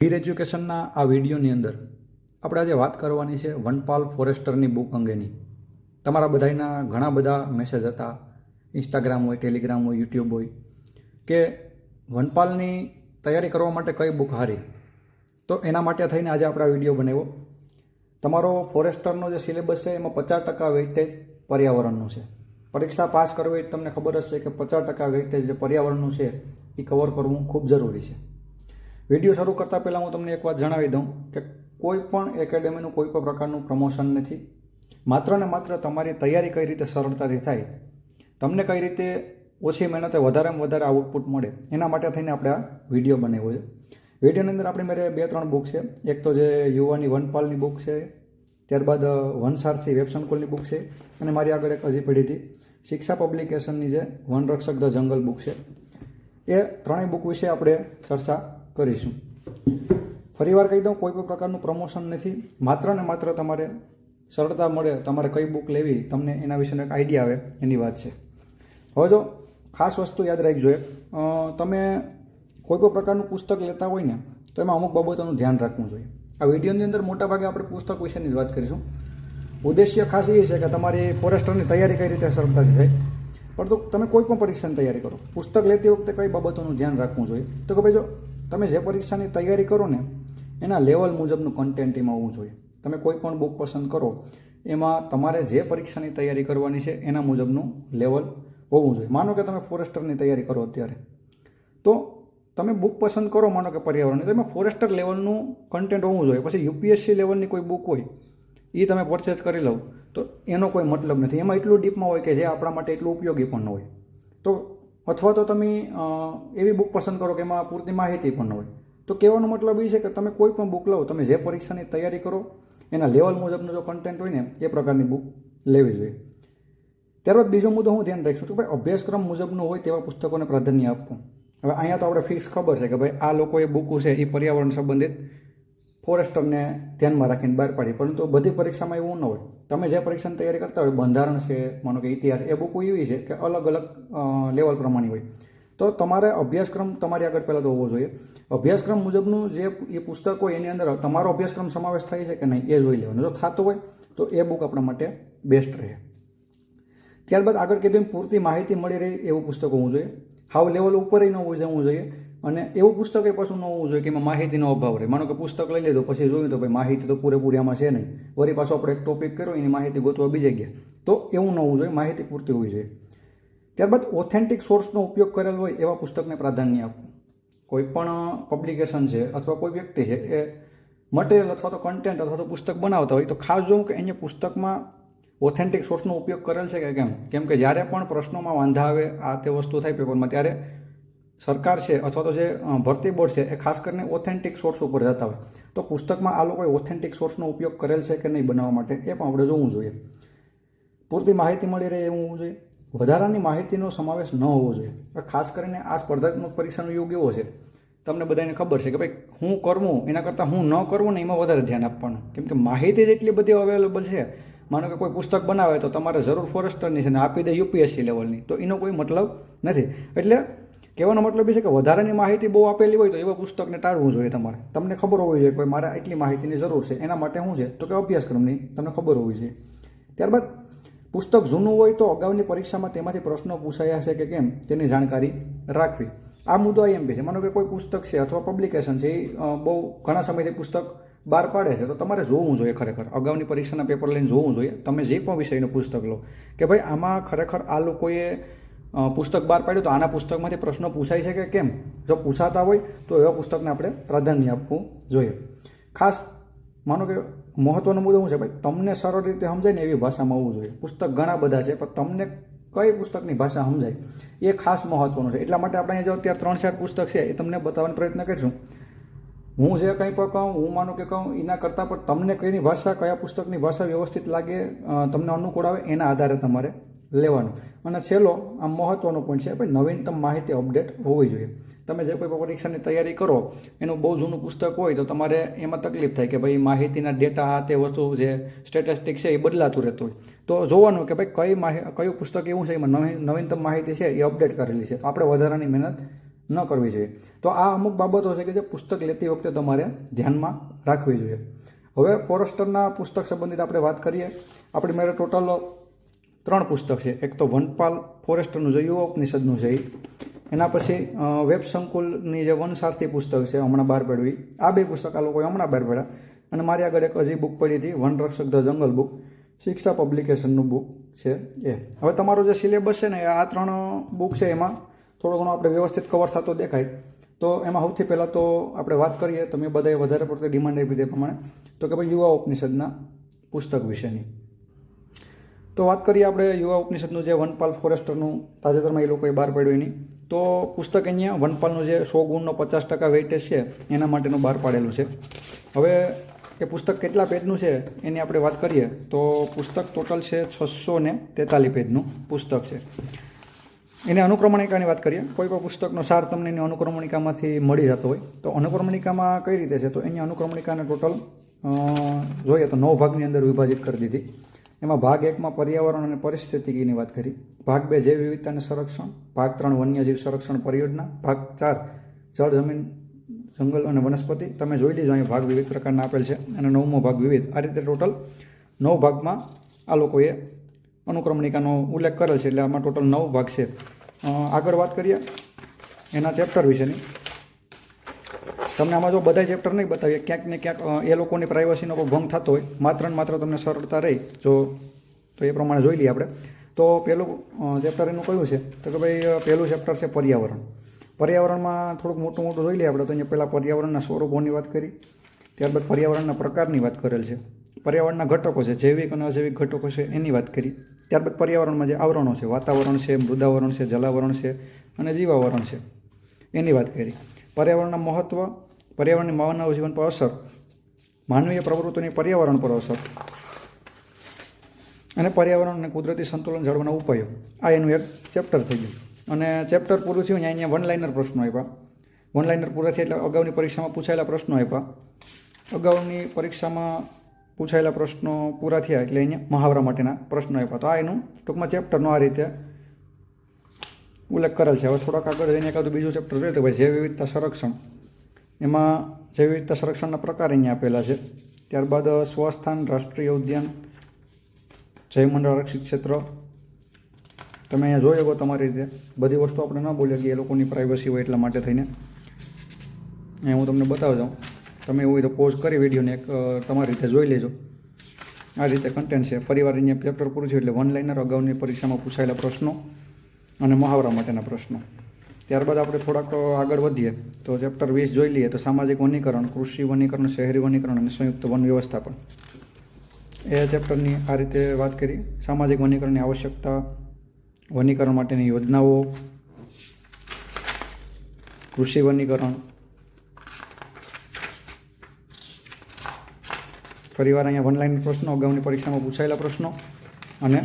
વીર એજ્યુકેશનના આ વિડીયોની અંદર આપણે આજે વાત કરવાની છે વનપાલ ફોરેસ્ટરની બુક અંગેની. તમારા બધાના ઘણા બધા મેસેજ હતા. ઇન્સ્ટાગ્રામ હોય ટેલિગ્રામ હોય યુટ્યુબ હોય કે વનપાલની તૈયારી કરવા માટે કઈ બુક હારી. તો એના માટે થઈને આજે આપણે આ વીડિયો બનાવ્યો. તમારો ફોરેસ્ટરનો જે સિલેબસ છે એમાં પચાસ ટકા વેઇટેજ પર્યાવરણનું છે. પરીક્ષા પાસ કરવી તમને ખબર જ છે કે પચાસ ટકા વેઇટેજ જે પર્યાવરણનું છે એ કવર કરવું ખૂબ જરૂરી છે. વીડિયો શરૂ કરતાં પહેલાં હું તમને એક વાત જણાવી દઉં કે કોઈ પણ એકેડેમીનું કોઈ પણ પ્રકારનું પ્રમોશન નથી. માત્ર ને માત્ર તમારી તૈયારી કઈ રીતે સરળતાથી થાય, તમને કઈ રીતે ઓછી મહેનતે વધારેમાં વધારે આઉટપુટ મળે, એના માટે થઈને આપણે આ વીડિયો બનાવ્યો છે. વિડીયોની અંદર આપણી મારે બે ત્રણ બુક છે. એક તો જે યુવાની વનપાલની બુક છે, ત્યારબાદ વનસારથી વેબ સંકુલની બુક છે અને મારી આગળ એક હજી પડી હતી શિક્ષા પબ્લિકેશનની જે વનરક્ષક ધ જંગલ બુક છે. એ ત્રણેય બુક વિશે આપણે ચર્ચા કરીશું. ફરીવાર કહી દઉં, કોઈ પણ પ્રકારનું પ્રમોશન નથી. માત્ર ને માત્ર તમારે સરળતા મળે, તમારે કઈ બુક લેવી, તમને એના વિશેનો એક આઈડિયા આવે, એની વાત છે. હવે જો, ખાસ વસ્તુ યાદ રાખજો એક. તમે કોઈ પણ પ્રકારનું પુસ્તક લેતા હોય ને, તો એમાં અમુક બાબતોનું ધ્યાન રાખવું જોઈએ. આ વિડીયોની અંદર મોટાભાગે આપણે પુસ્તક વિશેની જ વાત કરીશું. ઉદ્દેશ્ય ખાસ એ છે કે તમારી ફોરેસ્ટરની તૈયારી કઈ રીતે સરળતાથી થાય. પરંતુ તમે કોઈ પણ પરીક્ષાની તૈયારી કરો. પુસ્તક લેતી વખતે કઈ બાબતોનું ધ્યાન રાખવું જોઈએ. તો કે ભાઈ જો તમે જે પરીક્ષાની તૈયારી કરો ને, એના લેવલ મુજબનું કન્ટેન્ટ એમાં હોવું જોઈએ. તમે કોઈ પણ બુક પસંદ કરો, એમાં તમારે જે પરીક્ષાની તૈયારી કરવાની છે, એના મુજબનું લેવલ હોવું જોઈએ. માનો કે તમે ફોરેસ્ટરની તૈયારી કરો અત્યારે. તો તમે બુક પસંદ કરો, માનો કે પર્યાવરણની, તો એમાં ફોરેસ્ટર લેવલનું કન્ટેન્ટ હોવું જોઈએ. પછી યુપીએસસી લેવલની કોઈ બુક હોય એ તમે પરચેસ કરી લો, તો એનો કોઈ મતલબ નથી. એમાં એટલું ડીપમાં હોય કે જે આપણા માટે એટલું ઉપયોગી પણ ન હોય. તો અથવા તો તમે એવી બુક પસંદ કરો કે એમાં પૂરતી માહિતી પણ હોય. તો કહેવાનો મતલબ એ છે કે તમે કોઈ પણ બુક લો તમે જે પરીક્ષાની તૈયારી કરો, એના લેવલ મુજબનો જો કન્ટેન્ટ હોય ને, એ પ્રકારની બુક લેવી જોઈએ. ત્યારબાદ બીજો મુદ્દો હું ધ્યાન રાખીશું કે ભાઈ અભ્યાસક્રમ મુજબનું હોય તેવા પુસ્તકોને પ્રાધાન્ય આપવું. હવે અહીંયા તો આપણે ફિક્સ ખબર છે કે ભાઈ આ લોકોએ બુકો છે એ પર્યાવરણ સંબંધિત ફોરેસ્ટરને ધ્યાનમાં રાખીને બહાર પાડી પરંતુ બધી પરીક્ષામાં એવું ન હોય. તમે જે પરીક્ષાની તૈયારી કરતા હોય, બંધારણ છે, માનો કે ઇતિહાસ, એ બુકો એવી છે કે અલગ અલગ લેવલ પ્રમાણે હોય. તો તમારે અભ્યાસક્રમ તમારી આગળ પહેલાં તો હોવો જોઈએ. અભ્યાસક્રમ મુજબનું જે એ પુસ્તક હોય, એની અંદર તમારો અભ્યાસક્રમ સમાવેશ થાય છે કે નહીં, એ જોઈ લેવાનું. જો થતો હોય, તો એ બુક આપણા માટે બેસ્ટ રહે. ત્યારબાદ આગળ કીધું પૂરતી માહિતી મળી રહે એવું પુસ્તક હોવું જોઈએ. હાવ લેવલ ઉપર ન હોવું જવું જોઈએ. અને એવું પુસ્તક એ પાછું ન હોવું જોઈએ કે એમાં માહિતીનો અભાવ રહે. માનો કે પુસ્તક લઈ લીધું, પછી જોયું તો ભાઈ માહિતી તો પૂરેપૂરી આમાં છે નહીં. વળી પાછો આપણે એક ટોપિક કર્યો, એની માહિતી ગોતવા બીજે ગયા. તો એવું ન હોવું જોઈએ માહિતી પૂરતી હોવી જોઈએ ત્યારબાદ ઓથેન્ટિક સોર્સનો ઉપયોગ કરેલ હોય એવા પુસ્તકને પ્રાધાન્ય આપવું. કોઈ પણ પબ્લિકેશન છે અથવા કોઈ વ્યક્તિ છે એ મટીરિયલ અથવા તો કન્ટેન્ટ અથવા તો પુસ્તક બનાવતા હોય તો ખાસ જોવું કે અહીંયા પુસ્તકમાં ઓથેન્ટિક સોર્સનો ઉપયોગ કરેલ છે કે કેમ? કેમ કે જ્યારે પણ પ્રશ્નોમાં વાંધા આવે, આ તે વસ્તુ થાય, પેપરમાં ત્યારે સરકાર છે અથવા તો જે ભરતી બોર્ડ છે એ ખાસ કરીને ઓથેન્ટિક સોર્સ ઉપર જતા હોય. તો પુસ્તકમાં આ લોકોએ ઓથેન્ટિક સોર્સનો ઉપયોગ કરેલ છે કે નહીં બનાવવા માટે એ પણ આપણે જોવું જોઈએ. પૂરતી માહિતી મળી રહે એવું હોવું જોઈએ. વધારાની માહિતીનો સમાવેશ ન હોવો જોઈએ. ખાસ કરીને આ સ્પર્ધાત્મક પરીક્ષાનો યુગ એવો છે. તમને બધાને ખબર છે કે ભાઈ, હું કરવું, એના કરતાં હું ન કરવું ને એમાં વધારે ધ્યાન આપવાનું. કેમ કે માહિતી જ એટલી બધી અવેલેબલ છે. માનો કે કોઈ પુસ્તક બનાવે તો તમારે જરૂર ફોરેસ્ટરની છે ને આપી દે યુપીએસસી લેવલની તો એનો કોઈ મતલબ નથી. એટલે કહેવાનો મતલબ એ છે કે વધારાની માહિતી બહુ આપેલી હોય તો એવા પુસ્તકને ટાળવું જોઈએ તમારે. તમને ખબર હોવી જોઈએ કે મારે આટલી માહિતીની જરૂર છે, એના માટે શું છે? તો કે અભ્યાસક્રમની તમને ખબર હોવી જોઈએ. ત્યારબાદ પુસ્તક જૂનું હોય તો અગાઉની પરીક્ષામાં તેમાંથી પ્રશ્નો પૂછાયા છે કે કેમ? તેની જાણકારી રાખવી. આ મુદ્દો એમ બી છે. માનો કે કોઈ પુસ્તક છે અથવા પબ્લિકેશન છે, એ બહુ ઘણા સમયથી પુસ્તક બહાર પાડે છે, તો તમારે જોવું જોઈએ ખરેખર. અગાઉની પરીક્ષાના પેપર લઈને જોવું જોઈએ. તમે જે પણ વિષયનું પુસ્તક લો. કે ભાઈ આમાં ખરેખર આ લોકોએ પુસ્તક બહાર પાડ્યું તો આના પુસ્તકમાંથી પ્રશ્નો પૂછાય છે કે કેમ? જો પૂછાતા હોય તો એવા પુસ્તકને આપણે પ્રાધાન્ય આપવું જોઈએ. ખાસ માનો કે મહત્વનો મુદ્દો શું છે? ભાઈ, તમને સરળ રીતે સમજાય ને એવી ભાષામાં હોવું જોઈએ. પુસ્તક ઘણા બધા છે, પણ તમને કઈ પુસ્તકની ભાષા સમજાય એ ખાસ મહત્વનું છે. એટલા માટે આપણે અહીંયા જો અત્યારે ત્રણ ચાર પુસ્તક છે, એ તમને બતાવવાનો પ્રયત્ન કરીશું. હું જે કંઈ પણ કહું, હું માનું કે કહું, એના કરતાં પણ તમને કઈની ભાષા, કયા પુસ્તકની ભાષા વ્યવસ્થિત લાગે તમને અનુકૂળ આવે, એના આધારે તમારે લેવાનું. અને છેલ્લો, આમ મહત્ત્વનો પોઈન્ટ છે, ભાઈ, નવીનતમ માહિતી અપડેટ હોવી જોઈએ. તમે જે કોઈ પરીક્ષાની તૈયારી કરો, એનું બહુ જૂનું પુસ્તક હોય તો તમારે એમાં તકલીફ થાય કે ભાઈ માહિતીના ડેટા તે વસ્તુ જે સ્ટેટિસ્ટિક છે એ બદલાતું રહેતું હોય. તો જોવાનું કે ભાઈ, કઈ માહિતી કયું પુસ્તક એવું છે, એમાં નવી, નવીનતમ માહિતી છે, એ અપડેટ કરેલી છે. તો આપણે વધારાની મહેનત ન કરવી જોઈએ. તો આ અમુક બાબતો છે કે જે પુસ્તક લેતી વખતે તમારે ધ્યાનમાં રાખવી જોઈએ. હવે ફોરેસ્ટરના પુસ્તક સંબંધિત આપણે વાત કરીએ. આપણી મારે ટોટલ ત્રણ પુસ્તક છે. એક તો વનપાલ ફોરેસ્ટરનું જે યુવા ઉપનિષદનું છે. એના પછી વેબ સંકુલની જે વનસારથી પુસ્તક છે, હમણાં બહાર પડવી આ બે પુસ્તક આ લોકોએ હમણાં બહાર પડ્યા. અને મારી આગળ એક હજી બુક પડી હતી, વન રક્ષક ધ જંગલ બુક. શિક્ષા પબ્લિકેશનનું બુક છે એ. હવે તમારો જે સિલેબસ છે ને આ ત્રણ બુક છે એમાં થોડો ઘણો આપણે વ્યવસ્થિત કવર થતો દેખાય. તો એમાં સૌથી પહેલાં તો આપણે વાત કરીએ તો મેં બધાએ વધારે પડતી ડિમાન્ડ આપી તે પ્રમાણે. તો કે ભાઈ યુવા ઉપનિષદના પુસ્તક વિશેની. તો વાત કરીએ આપણે યુવા ઉપનિષદનું જે વનપાલ ફોરેસ્ટરનું, તાજેતરમાં એ લોકોએ બહાર પાડ્યું એની. તો પુસ્તક અહીંયા વનપાલનું જે સો ગુણનો પચાસ ટકા વેઇટેજ છે, એના માટેનું બહાર પાડેલું છે. હવે એ પુસ્તક કેટલા પેજનું છે, એની આપણે વાત કરીએ, તો પુસ્તક ટોટલ છે છસો ને તેતાલીસ પેજનું પુસ્તક છે. એને અનુક્રમણિકાની વાત કરીએ, કોઈ પણ પુસ્તકનો સાર તમને એની અનુક્રમણિકામાંથી મળી જતો હોય, તો અનુક્રમણિકામાં કઈ રીતે છે? તો એની અનુક્રમણિકાને ટોટલ જોઈએ તો નવ ભાગની અંદર વિભાજિત કરી દીધી. એમાં ભાગ એકમાં પર્યાવરણ અને પરિસ્થિતિકીની વાત કરી. ભાગ બે જૈવ વિવિધતા અને સંરક્ષણ. ભાગ ત્રણ વન્યજીવ સંરક્ષણ પરિયોજના. ભાગ ચાર જળ જમીન, જંગલ અને વનસ્પતિ. તમે જોઈ લીધો અહીંયા ભાગ વિવિધ પ્રકારના આપેલ છે. અને નવમો ભાગ વિવિધ. આ રીતે ટોટલ નવ ભાગમાં આ લોકોએ અનુક્રમણિકાનો ઉલ્લેખ કરેલ છે. એટલે આમાં ટોટલ નવ ભાગ છે. આગળ વાત કરીએ એના ચેપ્ટર વિશેની. તમને આમાં જો બધા ચેપ્ટર નહીં બતાવીએ, ક્યાંક ને ક્યાંક એ લોકોની પ્રાઇવસીનો ભંગ થતો હોય, માત્ર ને માત્ર તમને સરળતા રહી, જો, તો એ પ્રમાણે જોઈ લઈએ આપણે. તો પહેલું ચેપ્ટર એનું કયું છે, તો કે ભાઈ પહેલું ચેપ્ટર છે પર્યાવરણ. પર્યાવરણમાં થોડુંક મોટું મોટું જોઈ લઈએ આપણે, તો અહીંયા પહેલાં પર્યાવરણના સ્વરૂપોની વાત કરી, ત્યારબાદ પર્યાવરણના પ્રકારની વાત કરેલ છે. પર્યાવરણના ઘટકો છે, જૈવિક અને અજૈવિક ઘટકો છે, એની વાત કરી. ત્યારબાદ પર્યાવરણમાં જે આવરણો છે, વાતાવરણ છે, મૃદાવરણ છે, જલાવરણ છે અને જીવાવરણ છે, એની વાત કરી. પર્યાવરણના મહત્ત્વ પર્યાવરણની માનવ જીવન પર અસર, માનવીય પ્રવૃત્તિની પર્યાવરણ પર અસર અને પર્યાવરણ અને કુદરતી સંતુલન જાળવવાના ઉપાયો. આ એનું એક ચેપ્ટર થઈ ગયું. અને ચેપ્ટર પૂરું થયું ત્યાં અહીંયા વન લાઇનર પ્રશ્નો આપ્યા. વન લાઇનર પૂરા થયા એટલે અગાઉની પરીક્ષામાં પૂછાયેલા પ્રશ્નો આપ્યા. અગાઉની પરીક્ષામાં પૂછાયેલા પ્રશ્નો પૂરા થયા એટલે અહીંયા મહાવરા માટેના પ્રશ્નો આપ્યા. તો આ એનું ટૂંકમાં ચેપ્ટરનો આ રીતે ઉલ્લેખ કરેલ છે. હવે થોડાક આગળ જઈને એકાદું બીજું ચેપ્ટર જોઈએ તો ભાઈ જૈવ વિવિધતા સંરક્ષણ એમાં જૈવ રીતે સંરક્ષણના પ્રકાર અહીંયા આપેલા છે. ત્યારબાદ સ્વસ્થાન રાષ્ટ્રીય ઉદ્યાન જયમંડળ આરક્ષિત ક્ષેત્ર. તમે અહીંયા જોઈ શકો તમારી રીતે. બધી વસ્તુ આપણે ન બોલીએ કે એ લોકોની પ્રાઇવસી હોય એટલા માટે થઈને. અહીંયા હું તમને બતાવી દઉં તમે એવું હોય પોઝ કરી વિડીયોને એક તમારી રીતે જોઈ લેજો. આ રીતે કન્ટેન્ટ છે. ફરીવાર અહીંયા ચેપ્ટર પૂરું થયું એટલે વન લાઇનર અગાઉની પરીક્ષામાં પૂછાયેલા પ્રશ્નો અને મહાવરા માટેના પ્રશ્નો. ત્યારબાદ આપણે થોડાક આગળ વધીએ. તો ચેપ્ટર વીસ જોઈ લઈએ. તો સામાજિક વનીકરણ, કૃષિ વનીકરણ, શહેરી વનીકરણ અને સંયુક્ત વન વ્યવસ્થાપન. એ ચેપ્ટરની આ રીતે વાત કરી. સામાજિક વનીકરણની આવશ્યકતા, વનીકરણ માટેની યોજનાઓ, કૃષિ વનીકરણ, ફરીવાર અહીંયા વન લાઇન પ્રશ્નો અગાઉની પરીક્ષામાં પૂછાયેલા પ્રશ્નો અને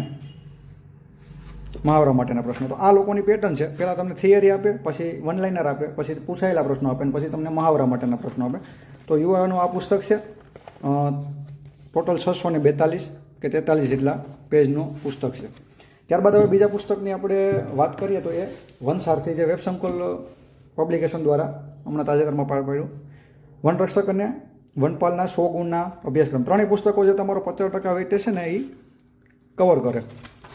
મહાવરા માટેના પ્રશ્નો. તો આ લોકોની પેટર્ન છે. પહેલાં તમને થિયરી આપે, પછી વન લાઇનર આપે, પછી પૂછાયેલા પ્રશ્નો આપે, અને પછી તમને મહાવરા માટેના પ્રશ્નો આપે. તો યુવાનું આ પુસ્તક છે ટોટલ છસો ને બેતાલીસ કે તેતાલીસ જેટલા પેજનું પુસ્તક છે. ત્યારબાદ હવે બીજા પુસ્તકની આપણે વાત કરીએ તો એ વનસારથી જે વેબ પબ્લિકેશન દ્વારા હમણાં તાજેતરમાં પાર પાડ્યું. વનરક્ષક અને વનપાલના સો ગુણના અભ્યાસક્રમ. ત્રણેય પુસ્તકો જે તમારો પચાસ ટકા વેઇટેજ છે ને એ કવર કરે.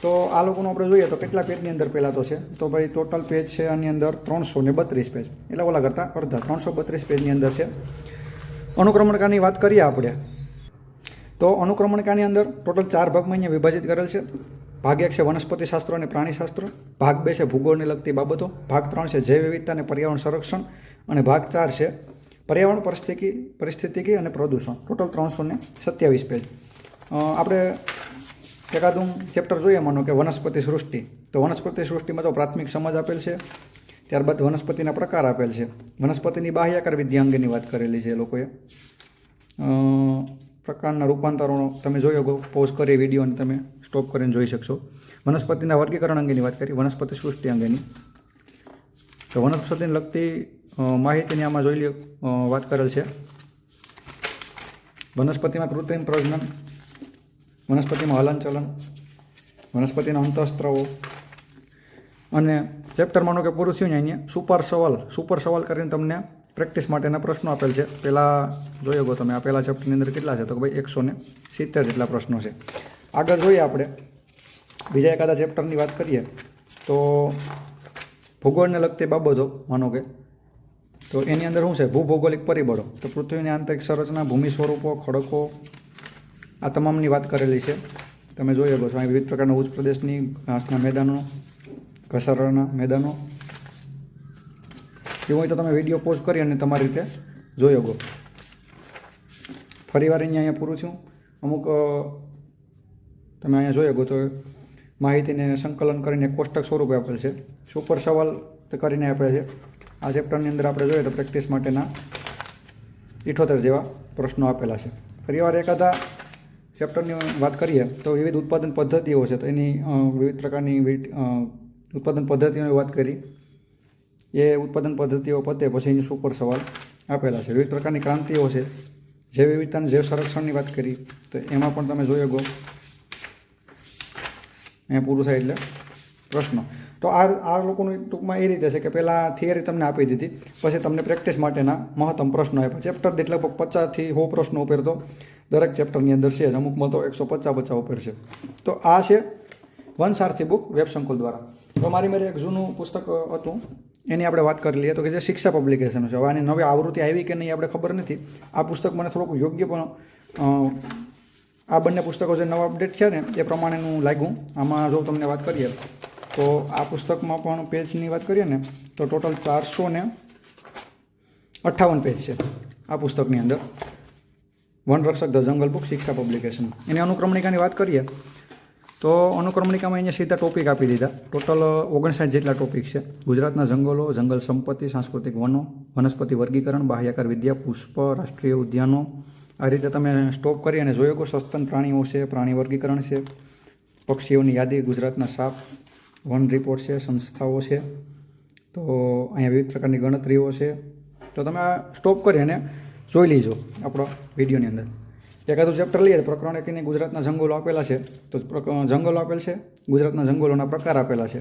તો આ લોકોનું આપણે જોઈએ તો કેટલા પેજની અંદર પહેલાં તો છે? તો ભાઈ ટોટલ પેજ છે આની અંદર ત્રણસો ને બત્રીસ પેજ એટલે ઓલા કરતાં અડધા, ત્રણસો બત્રીસ પેજની અંદર છે. અનુક્રમણકાની વાત કરીએ આપણે. તો અનુક્રમણકાની અંદર ટોટલ ચાર ભાગમાં અહીંયા વિભાજિત કરેલ છે. ભાગ એક છે વનસ્પતિ શાસ્ત્ર અને પ્રાણીશાસ્ત્ર ભાગ બે છે ભૂગોળને લગતી બાબતો. ભાગ ત્રણ છે જૈવ વિવિધતા અને પર્યાવરણ સંરક્ષણ. અને ભાગ ચાર છે પર્યાવરણ પરિસ્થિતિ, પરિસ્થિતિકી અને પ્રદૂષણ. ટોટલ ત્રણસો ને સત્યાવીસ પેજ આપણે એકાદું ચેપ્ટર જોઈએ માનો કે વનસ્પતિ સૃષ્ટિ. તો વનસ્પતિ સૃષ્ટિમાં તો પ્રાથમિક સમજ આપેલ છે, ત્યારબાદ વનસ્પતિના પ્રકાર આપેલ છે. વનસ્પતિની બાહ્યાકાર વિદ્યા અંગેની વાત કરેલી છે એ લોકોએ. પ્રકારના રૂપાંતરણો તમે જોઈ શકો પોઝ કરી વિડીયોને તમે સ્ટોપ કરીને જોઈ શકશો. વનસ્પતિના વર્ગીકરણ અંગેની વાત કરી, વનસ્પતિ સૃષ્ટિ અંગેની. તો વનસ્પતિને લગતી માહિતીની આમાં જોઈ લ્યો વાત કરેલ છે. વનસ્પતિમાં કૃત્રિમ પ્રજનન વનસ્પતિમાં હલનચલન, વનસ્પતિના અંતઃસ્ત્રવો અને ચેપ્ટર માનો કે પૂરું થયું ને અહીંયા સુપર સવાલ સુપર સવાલ કરીને તમને પ્રેક્ટિસ માટેના પ્રશ્નો આપેલ છે. પહેલાં જોઈ ગો તમે, આ પહેલા ચેપ્ટરની અંદર કેટલા છે? તો ભાઈ એકસો ને સિત્તેર જેટલા પ્રશ્નો છે. આગળ જોઈએ આપણે, બીજા એકાદા ચેપ્ટરની વાત કરીએ, તો ભૂગોળને લગતી બાબતો માનો કે, તો એની અંદર શું છે? ભૂભૌગોલિક પરિબળો. તો પૃથ્વીની આંતરિક સંરચના, ભૂમિ સ્વરૂપો, ખડકો આ તમામની વાત કરેલી છે. તમે જોઈ શકો છો, અહીં વિવિધ પ્રકારના ઉચ્ચ પ્રદેશની ઘાસના મેદાનો, ઘસારાના મેદાનો. એવું હોય તો તમે વીડિયો પોઝ કરી અને તમારી રીતે જોઈ શકો. ફરી વાર અહીંયા અહીંયા પૂરું છું. અમુક તમે અહીંયા જોઈ શકો તો માહિતીને સંકલન કરીને કોષ્ટક સ્વરૂપે આપેલ છે. સુપર સવાલ કરીને આપે છે. આ ચેપ્ટરની અંદર આપણે જોઈએ તો પ્રેક્ટિસ માટેના ઇઠોતેર જેવા પ્રશ્નો આપેલા છે. ફરીવાર એકાદા ચેપ્ટરની વાત કરીએ, તો વિવિધ ઉત્પાદન પદ્ધતિઓ છે. તો એની વિવિધ પ્રકારની ઉત્પાદન પદ્ધતિઓની વાત કરી. એ ઉત્પાદન પદ્ધતિઓ પતે પછી એની સુપર સવાલ આપેલા છે. વિવિધ પ્રકારની ક્રાંતિઓ છે. જૈવ વિવિધતા જૈવ સંરક્ષણની વાત કરી. તો એમાં પણ તમે જોઈ શકો. અહીંયા પૂરું થાય એટલે પ્રશ્ન. તો આ આ લોકોનું ટૂંકમાં એ રીતે છે કે પહેલાં થિયરી તમને આપી દીધી. પછી તમને પ્રેક્ટિસ માટેના મહત્તમ પ્રશ્નો આપ્યા. ચેપ્ટર લગભગ પચાસથી હો પ્રશ્નો ઉપર તો દરેક ચેપ્ટરની અંદર છે અમુકમાં તો એકસો પચાસ પચાસ ઉપર છે. તો આ છે વનસારથી બુક વેબ સંકુલ દ્વારા. તો મારી મારી એક જૂનું પુસ્તક હતું. એની આપણે વાત કરી લઈએ તો કે જે શિક્ષા પબ્લિકેશન છે. હવે આની નવી આવૃત્તિ આવી કે નહીં, આપણે ખબર નથી. આ પુસ્તક મને થોડુંક યોગ્ય પણ આ બંને પુસ્તકો જે નવા અપડેટ છે ને, એ પ્રમાણેનું લાગ્યું. આમાં જો તમને વાત કરીએ, તો આ પુસ્તકમાં પણ પેજની વાત કરીએ ને, તો ટોટલ ચારસો ને અઠ્ઠાવન પેજ છે આ પુસ્તકની અંદર. વનરક્ષક the jungle book Shiksha publication એની અનુક્રમણિકાની વાત કરીએ, તો અનુક્રમણિકામાં અહીંયા સીધા ટોપિક આપી દીધા. ટોટલ ઓગણસાઠ જેટલા ટોપિક છે. ગુજરાતના જંગલો, જંગલ સંપત્તિ, સાંસ્કૃતિક વનો, વનસ્પતિ વર્ગીકરણ, બાહ્યાકાર વિદ્યા, પુષ્પ, રાષ્ટ્રીય ઉદ્યાનો. આ રીતે તમે સ્ટોપ કરી અને જોયો કે સસ્તન પ્રાણીઓ છે, પ્રાણી વર્ગીકરણ છે, પક્ષીઓની યાદી, ગુજરાતના સાપ, વન રિપોર્ટ છે, સંસ્થાઓ છે. તો અહીંયા વિવિધ પ્રકારની ગણતરીઓ છે. તો તમે આ સ્ટોપ કરી અને જોઈ લીજો આપણો વિડીયોની અંદર. એકાદું ચેપ્ટર લઈએ, તો પ્રકરણ એકને ગુજરાતના જંગલો આપેલા છે. તો જંગલો આપેલ છે, ગુજરાતના જંગલોના પ્રકાર આપેલા છે.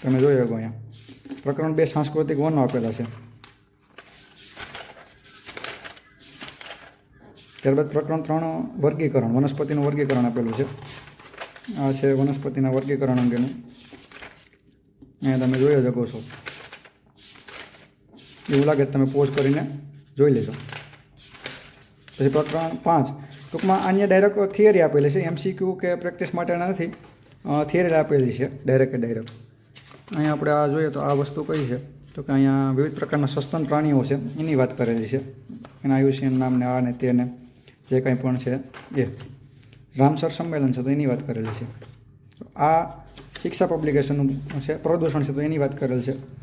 તમે જોઈ શકો અહીંયા. પ્રકરણ બે સાંસ્કૃતિક વનો આપેલા છે. ત્યારબાદ પ્રકરણ ત્રણ વર્ગીકરણ, વનસ્પતિનું વર્ગીકરણ આપેલું છે. આ છે વનસ્પતિના વર્ગીકરણ અંગેનું. અહીંયા તમે જોઈ શકો છો. એવું લાગે તમે પોઝ કરીને જોઈ લેજો. પછી પ્રકરણ પાંચ. ટૂંકમાં અન્ય ડાયરેક્ટ થિયરી આપેલી છે એમસીક્યુ કે પ્રેક્ટિસ માટેના નથી. થિયરી આપેલી છે ડાયરેક્ટ ડાયરેક્ટ અહીંયા આપણે આ જોઈએ તો આ વસ્તુ કઈ છે? તો કે અહીંયા વિવિધ પ્રકારના સસ્તન પ્રાણીઓ છે, એની વાત કરેલી છે. એના આયુષ્યન નામને આ ને તે ને જે કંઈ પણ છે, એ. રામસર સંમેલન છે, તો એની વાત કરેલી છે. આ શિક્ષા પબ્લિકેશનનું છે, પ્રદૂષણ છે, તો એની વાત કરેલ છે.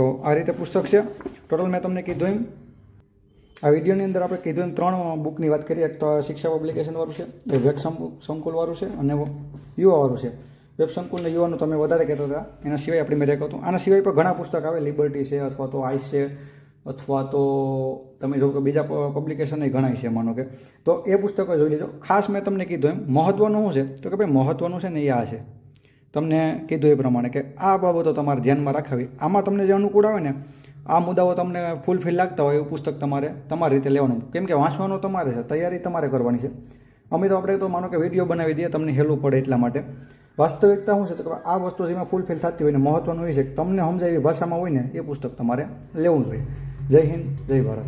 તો આ રીતે પુસ્તક છે. ટોટલ મેં તમને કીધું એમ. આ વિડીયોની અંદર આપણે કીધું એમ ત્રણ બુકની વાત કરીએ. એક તો શિક્ષા પબ્લિકેશનવાળું છે, એ વેબ સંકુલવાળું સંકુલ વાળું છે અને યુવાવાળું છે. વેબ સંકુલ ને યુવાનું તમે વધારે કહેતા હતા, એના સિવાય આપણે મેં રેક હતું આના સિવાય પણ ઘણા પુસ્તક આવે. લિબર્ટી છે, અથવા તો આઈસ છે, અથવા તો તમે જો કે બીજા પબ્લિકેશન ઘણા છે, માનો કે. તો એ પુસ્તકો જોઈ લેજો. ખાસ મેં તમને કીધું એમ મહત્ત્વનું શું છે? તો કે ભાઈ મહત્ત્વનું છે ને એ આ છે. તમને કીધું એ પ્રમાણે કે આ બાબતો તમારે ધ્યાનમાં રાખવી. આમાં તમને જે અનુકૂળ આવે ને, આ મુદ્દાઓ તમને ફૂલફિલ લાગતા હોય એવું પુસ્તક તમારે તમારી રીતે લેવાનું. કેમ કે વાંચવાનું તમારે છે, તૈયારી તમારે કરવાની છે. અમે તો આપણે તો માનો કે વીડિયો બનાવી દઈએ, તમને હેલું પડે એટલા માટે. વાસ્તવિકતા શું છે તો આ વસ્તુ જેમાં ફૂલફિલ થતી હોય ને મહત્ત્વનું એ છે કે તમને સમજાય એવી ભાષામાં હોય ને, એ પુસ્તક તમારે લેવું જોઈએ. જય હિન્દ, જય ભારત.